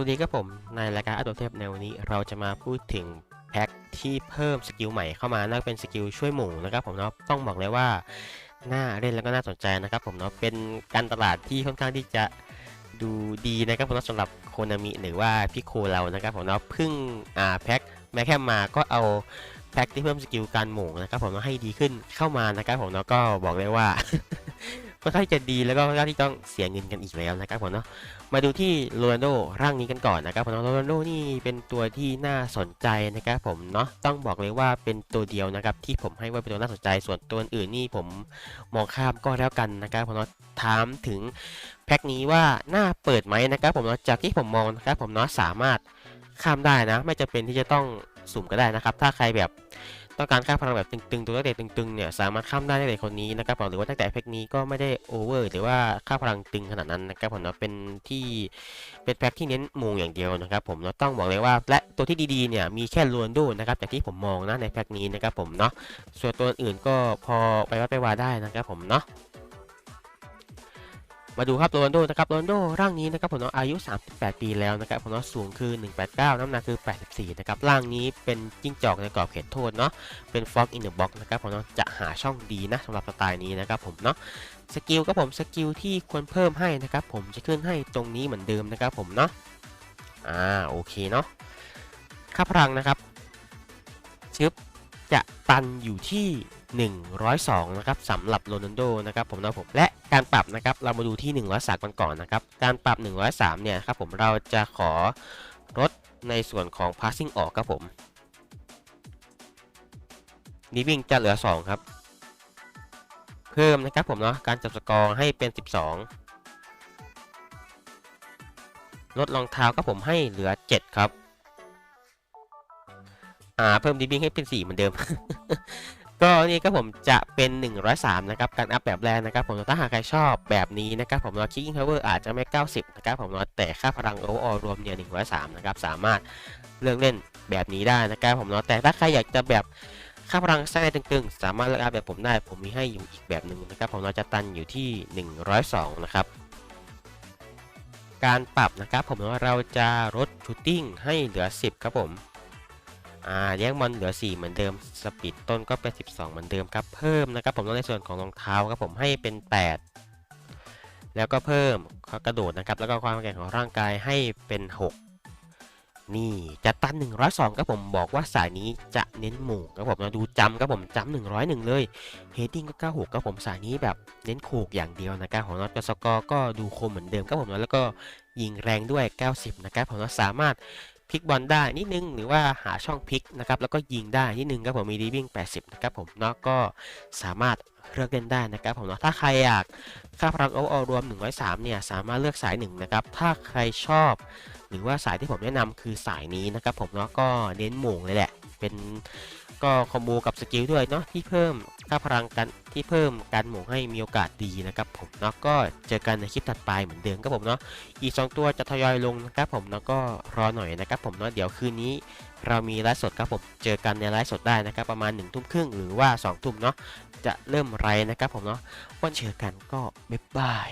วัสดีครับผม ในรายการอัตโตเทพในวันนี้เราจะมาพูดถึงแพ็คที่เพิ่มสกิลใหม่เข้ามานั่นเป็นสกิลช่วยหมู่นะครับผมเนาะต้องบอกเลยว่าน่าเล่นแล้วก็น่าสนใจนะครับผมเนาะเป็นการตลาดที่ค่อนข้างที่จะดูดีนะครับผมเนาะสำหรับโคนามิหรือว่าพี่โคเรานะครับผมเนาะเพิ่งอ่าแพ็คแม้แค่มาก็เอาแพ็คที่เพิ่มสกิลการหมู่นะครับผมเนาะให้ดีขึ้นเข้ามานะครับผมเนาะก็บอกเลยว่า ค่อนข้างจะดีแล้วก็ค่อนข้างที่ต้องเสียเงินกันอีกแล้วนะครับผมเนาะมาดูที่โรนัลโดร่างนี้กันก่อนนะครับผมโรนัลโดนี่เป็นตัวที่น่าสนใจนะครับผมเนาะต้องบอกเลยว่าเป็นตัวเดียวนะครับที่ผมให้ว่าเป็นตัวน่าสนใจส่วนตัวอื่นนี่ผมมองข้ามก็แล้วกันนะครับผมเนาะถามถึงแพ็คนี้ว่าน่าเปิดไหมนะครับผมเนาะจากที่ผมมองนะครับผมเนาะสามารถข้ามได้นะ ไม่จำเป็นที่จะต้องสุ่มก็ได้นะครับ ถ้าใครแบบ ต้องการค่าพลังแบบตึงๆ ตัวนักเตะตึงๆ เนี่ยสามารถข้ามได้ในคนนี้นะครับผมหรือว่าตั้งแต่แพ็คนี้ก็ไม่ได้โอเวอร์หรือว่าค่าพลังตึงขนาดนั้นนะครับผมเนาะเป็นที่เป็นแพ็คที่เน้นมุงอย่างเดียวนะครับผมเนาะต้องบอกเลยว่าและตัวที่ดีๆ เนี่ยมีแค่ลวนลโดนะครับจากที่ผมมองนะในแพ็คนี้นะครับผมเนาะส่วนตัวอื่นก็พอไปวัดไปว่าได้นะครับผมเนาะ มาดูครับโรนลโดนะครับโรนโดร่างนี้นะครับผมเนาะอายุ 38 ปีแล้วนะครับผมเนาะสูงคือ 189 น้ำหนักคือ 84 นะครับร่างนี้เป็นจิ้งจอกในกรอบเขตโทษเนาะเป็น Fog in the Box นะครับผมเนาะจะหาช่องดีนะสำหรับสไตล์นี้นะครับผมเนาะสกิลครับผมสกิลที่ควรเพิ่มให้นะครับผมจะขึ้นให้ตรงนี้เหมือนเดิมนะครับผมเนาะอ่าโอเคเนาะค่าพลังนะครับชึบจะตันอยู่ที่ 102นะครับสำหรับโรนัลโดนะครับผมนะผมและการปรับนะครับเรามาดูที่ 103กันก่อนนะครับการปรับ 103เนี่ยครับผมเราจะขอลดในส่วนของ passing ออกครับผมนิวิ่งจะเหลือ 2 ครับ เพิ่มนะครับผมเนาะการจับสกอร์ให้เป็น 12 ลดรองเท้าก็ผมให้เหลือ 7 ครับอ่าเพิ่มดิวิ่งให้เป็น 4 เหมือนเดิม ก็นี่ก็ผมจะเป็น 103 นะครับ การอัพแบบแรกนะครับ ผมถ้าหากใครชอบแบบนี้นะครับ ผมเนาะ Kicking Power อาจจะไม่ 90 นะครับ ผมเนาแต่ค่าพลัง overall รวมเนี่ย 103 นะครับ สามารถเลือกเล่นแบบนี้ได้นะครับ ผมเนาแต่ถ้าใครอยากจะแบบค่าพลังไส้ตึงๆ สามารถเลือกอัพแบบผมได้ ผมมีให้อยู่อีกแบบหนึ่งนะครับ ผมเราจะตันอยู่ที่ 102 นะครับ การปรับนะครับ ผมว่าเราจะลดชูตติ้งให้เหลือ 10 ครับผม อ่าแย่งบอลเหลือ 4 เหมือนเดิม สปีดต้นก็เป็น 12 เหมือนเดิมครับ เพิ่มนะครับผมในส่วนของรองเท้าครับผมให้เป็น 8 แล้วก็เพิ่มกระโดดนะครับ แล้วก็ความแข็งของร่างกายให้เป็น 6 นี่จะตัน 102ครับผมบอกว่าสายนี้จะเน้นหมู่ครับผมเราดูจำครับผมจำ101 เลยเฮดดิ้งก็ 96ครับผมสายนี้แบบเน้นโขกอย่างเดียวนะครับของน็อตกสกอร์ก็ดูคมเหมือนเดิมครับผมแล้วก็ยิงแรงด้วย 90 นะครับผมเราสามารถ พลิกบอลได้นิดนึงหรือว่าหาช่องพลิกนะครับแล้วก็ยิงได้นิดนึงครับผมมีดีวิ่ง 80 นะครับผมเนาะก็สามารถ เลือกเล่นได้นะครับผมเนาะถ้าใครอยากค่าพลังโอเวอรวม 103 เนี่ยสามารถเลือกสาย1นะครับถ้าใครชอบ หรือว่าสายที่ผมแนะนำคือสายนี้นะครับผมเนาะก็เน้นหม่งเลยแหละ เป็นก็คอมโบกับสกิลด้วยเนาะที่เพิ่มค่าพลังกันที่เพิ่มการหม่งให้มีโอกาสดีนะครับผมเนาะก็เจอกันในคลิปถัดไปเหมือนเดิมครับผมเนาะอีก 2 ตัวจะทยอยลงนะครับผมแล้วก็รอหน่อยนะครับผมเนาะเดี๋ยวคืนนี้เรามีไลฟ์สดครับผม เจอกันในไลฟ์สดได้นะครับ ประมาณ1ทุ่มครึ่งหรือว่า2ทุ่มเนาะ จะเริ่มไรนะครับผมเนาะวันเจอกันก็บ๊ายบาย